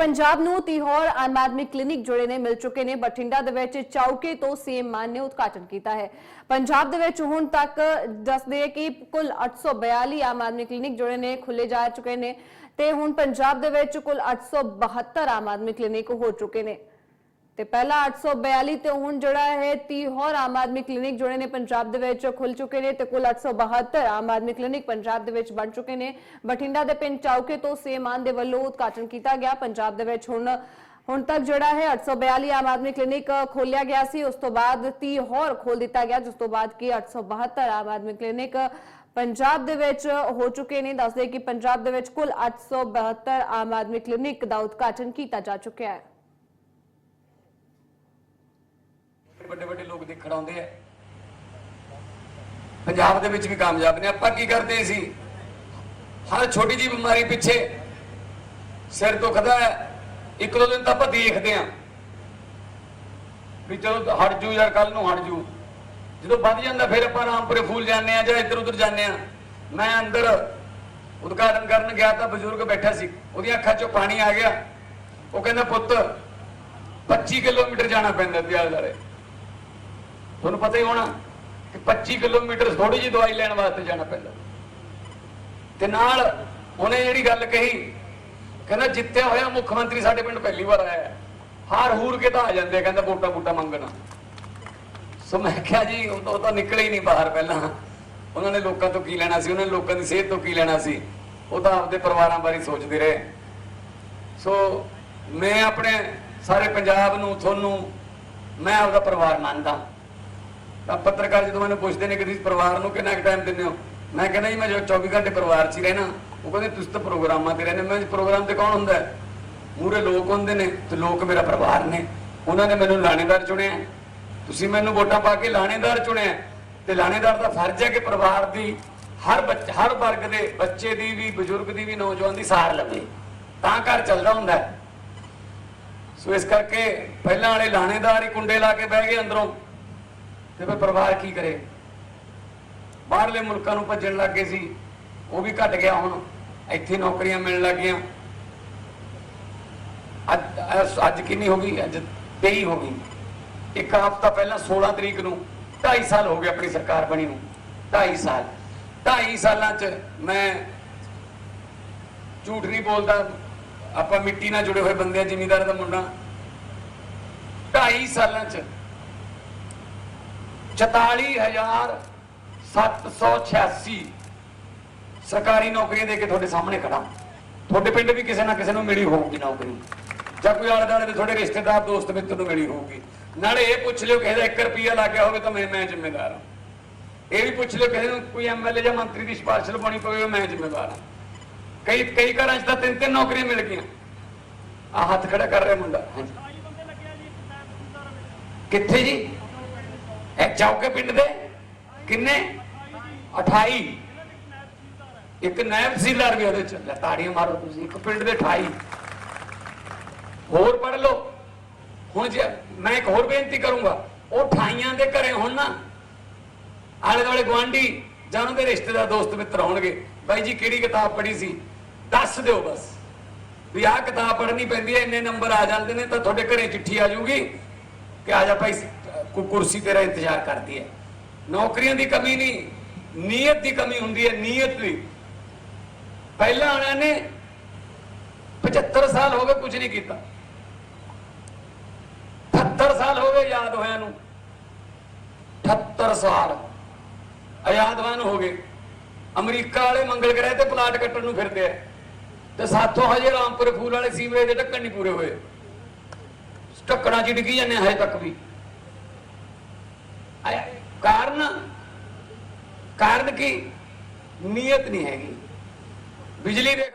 ਪੰਜਾਬ ਨੂੰ ਤਿਹੋਰ ਆਮ ਆਦਮੀ ਕਲੀਨਿਕ ਜੁੜੇ ਨੇ, ਮਿਲ ਚੁੱਕੇ ਨੇ। ਬਠਿੰਡਾ ਦੇ ਵਿੱਚ ਚੌਕੇ ਤੋਂ ਸੀਐਮ ਮਾਨ ਨੇ ਉਦਘਾਟਨ ਕੀਤਾ ਹੈ। ਪੰਜਾਬ ਦੇ ਵਿੱਚ ਹੁਣ ਤੱਕ ਦੱਸਦੇ ਕਿ ਕੁੱਲ 842 ਆਮ ਆਦਮੀ ਕਲੀਨਿਕ ਜੁੜੇ ਨੇ ਖੁੱਲੇ ਜਾ ਚੁੱਕੇ ਨੇ ਤੇ ਹੁਣ ਪੰਜਾਬ ਦੇ ਵਿੱਚ ਕੁੱਲ 872 ਆਮ ਆਦਮੀ ਕਲੀਨਿਕ ਹੋ ਚੁੱਕੇ ਨੇ। ਤੇ ਪਹਿਲਾ 842 ਤੇ ਹੁਣ ਜਿਹੜਾ ਹੈ 30 ਹੋਰ ਆਮ ਆਦਮੀ ਕਲੀਨਿਕ ਜਿਹੜੇ ਨੇ ਪੰਜਾਬ ਦੇ ਵਿੱਚ ਖੁੱਲ ਚੁੱਕੇ ਨੇ ਤੇ ਕੁੱਲ 872 ਆਮ ਆਦਮੀ ਕਲੀਨਿਕ ਪੰਜਾਬ ਦੇ ਵਿੱਚ ਬਣ ਚੁੱਕੇ ਨੇ। ਬਠਿੰਡਾ ਦੇ ਪਿੰਡ ਚੌਕੇ ਤੋਂ ਸੇਮਾਨ ਦੇ ਵੱਲੋਂ ਉਦਘਾਟਨ ਕੀਤਾ ਗਿਆ। ਪੰਜਾਬ ਦੇ ਵਿੱਚ ਹੁਣ ਹੁਣ ਤੱਕ ਜਿਹੜਾ ਹੈ 842 ਆਮ ਆਦਮੀ ਕਲੀਨਿਕ ਖੋਲਿਆ ਗਿਆ ਸੀ। ਉਸ ਤੋਂ ਬਾਅਦ 30 ਹੋਰ ਖੋਲ ਦਿੱਤਾ ਗਿਆ, ਜਿਸ ਤੋਂ ਬਾਅਦ ਕੀ 872 ਆਮ ਆਦਮੀ ਕਲੀਨਿਕ ਪੰਜਾਬ ਦੇ ਵਿੱਚ ਹੋ ਚੁੱਕੇ ਨੇ। ਦੱਸਦੇ ਕਿ ਪੰਜਾਬ ਦੇ ਵਿੱਚ ਕੁੱਲ 872 ਆਮ ਆਦਮੀ ਕਲੀਨਿਕ ਦਾ ਉਦਘਾਟਨ ਕੀਤਾ ਜਾ ਚੁੱਕਿਆ ਹੈ। ਵੱਡੇ ਵੱਡੇ ਲੋਕ ਦੇਖਣ ਆਉਂਦੇ ਆ। ਪੰਜਾਬ ਦੇ ਵਿੱਚ ਵੀ ਕਾਮਯਾਬ ਨੇ। ਆਪਾਂ ਕੀ ਕਰਦੇ ਸੀ? ਹਰ ਛੋਟੀ ਜੀ ਬਿਮਾਰੀ ਪਿੱਛੇ ਸਿਰ ਦੁਖਦਾ ਹੈ। ਇੱਕ ਦੋ ਦਿਨ ਤਾਂ ਆਪਾਂ ਦੇਖਦੇ ਆ ਵੀ ਚਲੋ ਹਟ ਜੂ ਯਾਰ ਕੱਲ ਨੂੰ ਹਟ ਜੂ। ਜਦੋਂ ਵੱਧ ਜਾਂਦਾ ਫਿਰ ਆਪਾਂ ਰਾਮਪੁਰੇ ਫੂਲ ਜਾਂਦੇ ਆ ਜਾਂ ਇੱਧਰ ਉੱਧਰ ਜਾਂਦੇ ਆ ਮੈਂ ਅੰਦਰ ਉਦਘਾਟਨ ਕਰਨ ਗਿਆ ਤਾਂ ਬਜ਼ੁਰਗ ਬੈਠਾ ਸੀ। ਉਹਦੀਆਂ ਅੱਖਾਂ 'ਚੋਂ ਪਾਣੀ ਆ ਗਿਆ। ਉਹ ਕਹਿੰਦਾ, ਪੁੱਤ 25 ਕਿਲੋਮੀਟਰ ਜਾਣਾ ਪੈਂਦਾ ਤੇ ਤੁਹਾਨੂੰ ਪਤਾ ਹੀ ਹੋਣਾ ਕਿ 25 ਕਿਲੋਮੀਟਰ ਥੋੜੀ ਜਿਹੀ ਦਵਾਈ ਲੈਣ ਵਾਸਤੇ ਜਾਣਾ ਪੈਂਦਾ। ਤੇ ਨਾਲ ਉਹਨੇ ਜਿਹੜੀ ਗੱਲ ਕਹੀ, ਕਹਿੰਦਾ ਜਿੱਤਿਆ ਹੋਇਆ ਮੁੱਖ ਮੰਤਰੀ ਸਾਡੇ ਪਿੰਡ ਪਹਿਲੀ ਵਾਰ ਆਇਆ ਹਾਰ ਹੂਰ ਕੇ ਤਾਂ ਆ ਜਾਂਦੇ ਕਹਿੰਦਾ ਵੋਟਾਂ ਵੋਟਾਂ ਮੰਗਣਾ। ਸੋ ਮੈਂ ਕਿਹਾ ਜੀ, ਉਹ ਤਾਂ ਉਹ ਤਾਂ ਨਿਕਲੇ ਹੀ ਨਹੀਂ ਬਾਹਰ ਪਹਿਲਾਂ। ਉਹਨਾਂ ਨੇ ਲੋਕਾਂ ਤੋਂ ਕੀ ਲੈਣਾ ਸੀ? ਉਹਨਾਂ ਨੇ ਲੋਕਾਂ ਦੀ ਸਿਹਤ ਤੋਂ ਕੀ ਲੈਣਾ ਸੀ? ਉਹ ਤਾਂ ਆਪਦੇ ਪਰਿਵਾਰਾਂ ਬਾਰੇ ਸੋਚਦੇ ਰਹੇ। ਸੋ ਮੈਂ ਆਪਣੇ ਸਾਰੇ ਪੰਜਾਬ ਨੂੰ, ਤੁਹਾਨੂੰ, ਮੈਂ ਆਪਦਾ ਪਰਿਵਾਰ ਮੰਨਦਾ। ਤਾਂ ਪੱਤਰਕਾਰ ਜਦੋਂ ਮੈਨੂੰ ਪੁੱਛਦੇ ਨੇ ਕਿ ਤੁਸੀਂ ਪਰਿਵਾਰ ਨੂੰ ਕਿੰਨਾ ਕੁ ਟਾਈਮ ਦਿੰਦੇ ਹੋ? ਮੈਂ ਕਹਿੰਦਾ ਜੀ, ਮੈਂ ਜੋ 24 ਘੰਟੇ ਪਰਿਵਾਰ 'ਚ ਹੀ ਰਹਿਣਾ। ਉਹ ਕਹਿੰਦੇ, ਤੁਸੀਂ ਤਾਂ ਪ੍ਰੋਗਰਾਮਾਂ ਤੇ ਰਹਿੰਦੇ ਮੈਂ ਪ੍ਰੋਗਰਾਮ ਤੇ ਕੌਣ ਹੁੰਦਾ? ਮੂਰੇ ਲੋਕ ਹੁੰਦੇ ਨੇ ਤੇ ਲੋਕ ਮੇਰਾ ਪਰਿਵਾਰ ਨੇ। ਉਹਨਾਂ ਨੇ ਮੈਨੂੰ ਲਾਣੇਦਾਰ ਚੁਣਿਆ। ਤੁਸੀਂ ਮੈਨੂੰ ਵੋਟਾਂ ਪਾ ਕੇ ਲਾਣੇਦਾਰ ਚੁਣਿਆ। ਤੇ ਲਾਣੇਦਾਰ ਦਾ ਫਰਜ਼ ਹੈ ਕਿ ਪਰਿਵਾਰ ਦੀ ਹਰ ਬੱਚ, ਹਰ ਵਰਗ ਦੇ ਬੱਚੇ ਦੀ ਵੀ, ਬਜ਼ੁਰਗ ਦੀ ਵੀ, ਨੌਜਵਾਨ ਦੀ ਸਾਰ ਲਵੇ। ਤਾਂ ਘਰ ਚੱਲਦਾ ਹੁੰਦਾ ਸੋ ਇਸ ਕਰਕੇ ਪਹਿਲਾਂ ਵਾਲੇ ਲਾਣੇਦਾਰ ਹੀ ਕੁੰਡੇ ਲਾ ਕੇ ਬਹਿ ਗਏ ਅੰਦਰੋਂ। ਤੇ ਫਿਰ ਪਰਿਵਾਰ ਕੀ ਕਰੇ? ਬਾਹਰਲੇ ਮੁਲਕਾਂ ਨੂੰ ਭੱਜਣ ਲੱਗ ਗਏ ਸੀ। ਉਹ ਵੀ ਘਟ ਗਿਆ ਹੁਣ। ਇੱਥੇ ਨੌਕਰੀਆਂ ਮਿਲਣ ਲੱਗ ਗਈਆਂ। ਅੱਜ ਅੱਜ- ਕਿੰਨੀ ਹੋ ਗਈ? ਅੱਜ 23 ਹੋ ਗਈ। ਇੱਕ ਹਫ਼ਤਾ ਪਹਿਲਾਂ 16 ਤਰੀਕ ਨੂੰ 2.5 ਸਾਲ ਹੋ ਗਏ ਆਪਣੀ ਸਰਕਾਰ ਬਣੀ ਨੂੰ। 2.5 ਸਾਲ। 2.5 ਸਾਲਾਂ 'ਚ ਮੈਂ ਝੂਠ ਨਹੀਂ ਬੋਲਦਾ। ਆਪਾਂ ਮਿੱਟੀ ਨਾਲ ਜੁੜੇ ਹੋਏ ਬੰਦੇ ਆ, ਜ਼ਿਮੀਦਾਰ ਦਾ ਮੁੰਡਾ। 2.5 ਸਾਲਾਂ 'ਚ 44786 ਸਰਕਾਰੀ ਨੌਕਰੀਆਂ ਦੇ ਕੇ ਤੁਹਾਡੇ ਸਾਹਮਣੇ ਖੜਾ ਤੁਹਾਡੇ ਪਿੰਡ ਵੀ ਕਿਸੇ ਨਾ ਕਿਸੇ ਨੂੰ ਮਿਲੀ ਹੋਊਗੀ ਨੌਕਰੀ। ਜਾਂ ਕੋਈ ਆਲੇ ਦੁਆਲੇ ਦੇ ਤੁਹਾਡੇ ਰਿਸ਼ਤੇਦਾਰ, ਦੋਸਤ, ਮਿੱਤਰ ਨੂੰ ਮਿਲੀ ਹੋਊਗੀ। ਨਾਲੇ ਇਹ ਪੁੱਛ ਲਿਓ ਕਿਸੇ ਦਾ 1 ਰੁਪਿਆ ਲੱਗਿਆ ਹੋਵੇ ਤਾਂ ਮੈਂ ਮੈਂ ਜ਼ਿੰਮੇਦਾਰ ਹਾਂ। ਇਹ ਵੀ ਪੁੱਛ ਲਿਓ ਕਿਸੇ ਨੂੰ ਕੋਈ ਐਮਐਲਏ ਜਾਂ ਮੰਤਰੀ ਦੀ ਸਿਫਾਰਿਸ਼ ਲਵਾਉਣੀ ਪਵੇ, ਮੈਂ ਜ਼ਿੰਮੇਵਾਰ ਹਾਂ। ਕਈ ਕਈ ਘਰਾਂ 'ਚ ਤਾਂ ਤਿੰਨ ਤਿੰਨ ਨੌਕਰੀਆਂ ਮਿਲ ਗਈਆਂ। ਆ ਹੱਥ ਖੜਾ ਕਰ ਰਿਹਾ ਮੁੰਡਾ। ਹਾਂਜੀ। ਕਿੱਥੇ ਜੀ? ਇਹ ਚੌਕੇ ਪਿੰਡ ਦੇ? ਕਿੰਨੇ? 28 ਇੱਕ ਨਾਇਬ ਤਹਿਸੀਲਦਾਰ ਵੀ ਉਹਦੇ ਚ। ਤਾੜੀਆਂ ਮਾਰੋ ਤੁਸੀਂ, ਇੱਕ ਪਿੰਡ ਦੇ 28 ਹੋਰ ਪੜ ਲਓ। ਹੁਣ ਜੇ ਮੈਂ ਇੱਕ ਹੋਰ ਬੇਨਤੀ ਕਰੂੰਗਾ, ਉਹ 28 ਦੇ ਘਰੇ ਹੁਣ ਨਾ, ਆਲੇ ਦੁਆਲੇ ਗਵਾਂਢੀ ਜਾਂ ਉਹਨਾਂ ਦੇ ਰਿਸ਼ਤੇਦਾਰ, ਦੋਸਤ, ਮਿੱਤਰ ਹੋਣਗੇ, ਬਾਈ ਜੀ ਕਿਹੜੀ ਕਿਤਾਬ ਪੜ੍ਹੀ ਸੀ? ਦੱਸ ਦਿਓ ਬਸ। ਵੀ ਆਹ ਕਿਤਾਬ ਪੜ੍ਹਨੀ ਪੈਂਦੀ ਹੈ, ਇੰਨੇ ਨੰਬਰ ਆ ਜਾਂਦੇ ਨੇ ਤਾਂ ਤੁਹਾਡੇ ਘਰੇ ਚਿੱਠੀ ਆ ਜੂਗੀ ਕਿ ਆ ਜਾ ਭਾਈ ਕੋਈ ਕੁਰਸੀ ਤੇਰਾ ਇੰਤਜ਼ਾਰ ਕਰਦੀ ਹੈ। ਨੌਕਰੀਆਂ ਦੀ ਕਮੀ ਨਹੀਂ, ਨੀਅਤ ਦੀ ਕਮੀ ਹੁੰਦੀ ਹੈ, ਨੀਅਤ ਦੀ ਪਹਿਲਾਂ ਵਾਲਿਆਂ ਨੇ 75 ਸਾਲ ਹੋ ਗਏ ਕੁਝ ਨਹੀਂ ਕੀਤਾ। 78 ਸਾਲ ਹੋ ਗਏ ਯਾਦ ਹੋਇਆ ਨੂੰ। 78 ਸਾਲ ਆਜ਼ਾਦ ਹੋਇਆਂ ਨੂੰ ਹੋ ਗਏ। ਅਮਰੀਕਾ ਵਾਲੇ ਮੰਗਲ ਗ੍ਰਹਿ ਤੇ ਪਲਾਟ ਕੱਟਣ ਨੂੰ ਫਿਰਦੇ ਆ। ਤੇ ਸਾਥੋਂ ਹਜੇ ਰਾਮਪੁਰ ਫੂਲ ਵਾਲੇ ਸੀਵਰੇਜ ਦੇ ਢੱਕਣ ਨਹੀਂ ਪੂਰੇ ਹੋਏ। ਢੱਕਣਾ ਚ ਡਿੱਗੀ ਜਾਂਦੇ ਹਜੇ ਤੱਕ ਵੀ। ਕਾਰਨ ਕਾਰਨ ਕੀ? ਨੀਅਤ ਨਹੀਂ ਹੈਗੀ। ਬਿਜਲੀ ਦੇ